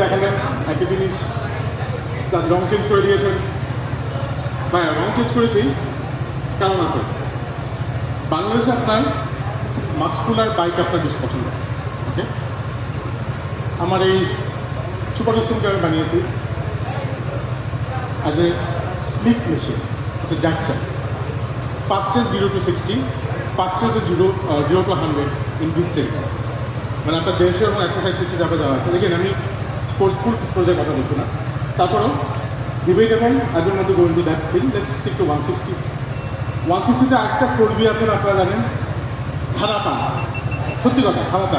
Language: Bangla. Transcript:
দেখালেন একটা জিনিস তার রং চেঞ্জ করে দিয়েছেন। হ্যাঁ রং চেঞ্জ করেছি, কারণ আছে। বাংলাদেশে আপনার মাস্কুলার বাইক আপনার বেশ পছন্দ ওকে আমার এই সুপার সিস্টেমকে আমি বানিয়েছি। As a sleek machine it's a jackstar fastest zero to sixty fastest zero zero to hundred in this sector মানে আপনার দেড়শো এবং এক্সারসাইজ সিসি যাবে যাওয়া আছে, দেখেন আমি স্পোর্টস ফুড স্পোর্টের কথা বলছি না। তারপরেও ডিবেট এবং আগের মধ্যে going to that thing let's stick to one sixty one সিক্সটিতে একটা ফোর বি আছেন আপনারা জানেন? খারাপ সত্যি কথা খারাপ